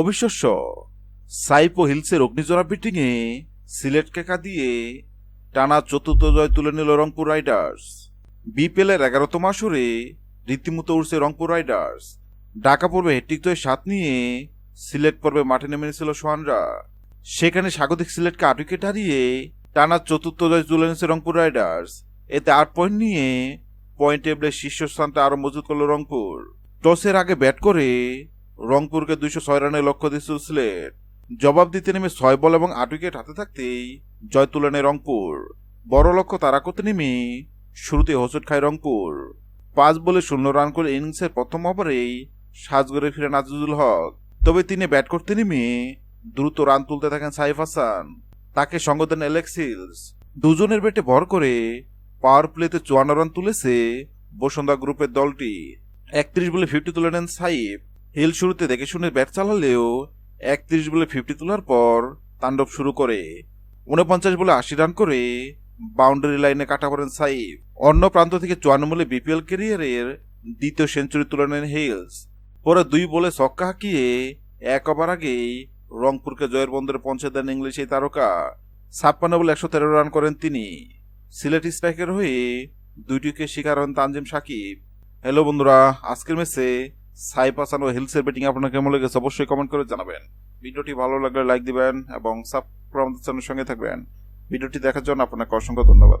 অবিশ্বাস্য। সাইপো হিলসের অগ্নিজোড়া ব্যাটিংয়ে সিলেট কেকা দিয়ে টানা চতুর্থ জয় তুলে নিল রংপুর রাইডার্স। বিপিএলের এগারোতম আসরে রীতিমতো উড়ছে রংপুর রাইডার্স। ঢাকা পর্বে হেট্রিক জয় সাত নিয়ে সিলেট পর্বে মাঠে নেমে নিয়েছিল সোহানরা সেখানে স্বাগতিক সিলেটকে আট উইকেট হারিয়ে টানা চতুর্থ জয় তুলে নিয়েছে রংপুর রাইডার্স। এতে আট পয়েন্ট নিয়ে পয়েন্ট টেবিলের শীর্ষস্থানটা আরও মজবুত করল রংপুর। টসের আগে ব্যাট করে রংপুরকে দুইশো ছয় রানের লক্ষ্য দিয়েছিল সিলেট। জবাব দিতে নেমে ছয় বল এবং আট উইকেট হাতে থাকতেই জয় তুলে নেয় রংপুর। বড় লক্ষ্য তারা করতে নেমে শুরুতে হোঁচট খায় রংপুর। পাঁচ বলে শূন্য রান করে ইনিংসের প্রথম ওভারেই সাজগড়ে ফিরে নাজিজুল হক। তবে তিনি ব্যাট করতে নেমে দ্রুত রান তুলতে থাকেন সাইফ হাসান। তাকে সঙ্গ দেন অ্যালেক্সিলস। দুজনের ব্যাটে ভর করে পাওয়ার প্লেতে চুয়ান্ন রান তুলেছে বসুন্ধরা গ্রুপের দলটি। একত্রিশ বলে ফিফটি তুলে নেন সাইফ। হিল শুরুতে দেখে শুনে ব্যাট চালালেও একত্রিশ বলে ফিফটি তোলার পর তাণ্ডব শুরু করে। উনপঞ্চাশ বলে আশি রান করে বাউন্ডারি লাইনে কাটা পড়েন সাইফ। অন্য প্রান্ত থেকে চুয়ান্ন বলে বিপিএল ক্যারিয়ারের দ্বিতীয় সেঞ্চুরি তুলে নেন হিলস। পরে দুই বলে ছক্কা হাঁকিয়ে এক ওভার আগেই রংপুরকে জয়ের বন্দরে পৌঁছে দেন ইংলিশ এই তারকা। ছাপ্পান্ন বলে একশো তেরো রান করেন তিনি। সিলেট স্ট্রাইকের হয়ে দুইটিকে শিকার হন তানজিম সাকিব। হ্যালো বন্ধুরা, আজকের ম্যাচে সাইপ হাসান ও হিলসের ব্যাটিং আপনার কেমন লেগেছে অবশ্যই কমেন্ট করে জানাবেন। ভিডিওটি ভালো লাগলে লাইক দিবেন এবং সাবস্ক্রাইব আমাদের চ্যানেলের সঙ্গে থাকবেন। ভিডিওটি দেখার জন্য আপনাকে অসংখ্য ধন্যবাদ।